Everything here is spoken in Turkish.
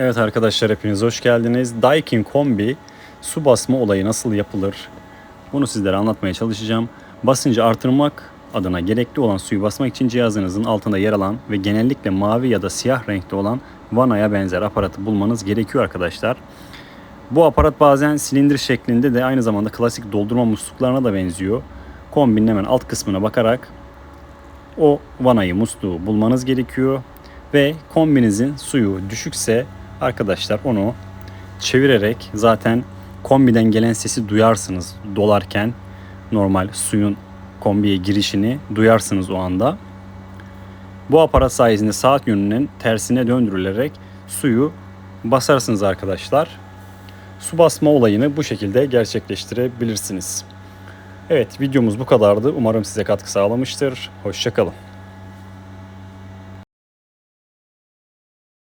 Evet arkadaşlar hepiniz hoş geldiniz. Daikin Kombi su basma olayı nasıl yapılır? Bunu sizlere anlatmaya çalışacağım. Basıncı artırmak adına gerekli olan suyu basmak için cihazınızın altında yer alan ve genellikle mavi ya da siyah renkte olan vanaya benzer aparatı bulmanız gerekiyor arkadaşlar. Bu aparat bazen silindir şeklinde de aynı zamanda klasik doldurma musluklarına da benziyor. Kombinin hemen alt kısmına bakarak o vanayı musluğu bulmanız gerekiyor. Ve kombinizin suyu düşükse arkadaşlar onu çevirerek zaten kombiden gelen sesi duyarsınız dolarken normal suyun kombiye girişini duyarsınız o anda. Bu aparat sayesinde saat yönünün tersine döndürülerek suyu basarsınız arkadaşlar. Su basma olayını bu şekilde gerçekleştirebilirsiniz. Evet videomuz bu kadardı. Umarım size katkı sağlamıştır. Hoşçakalın.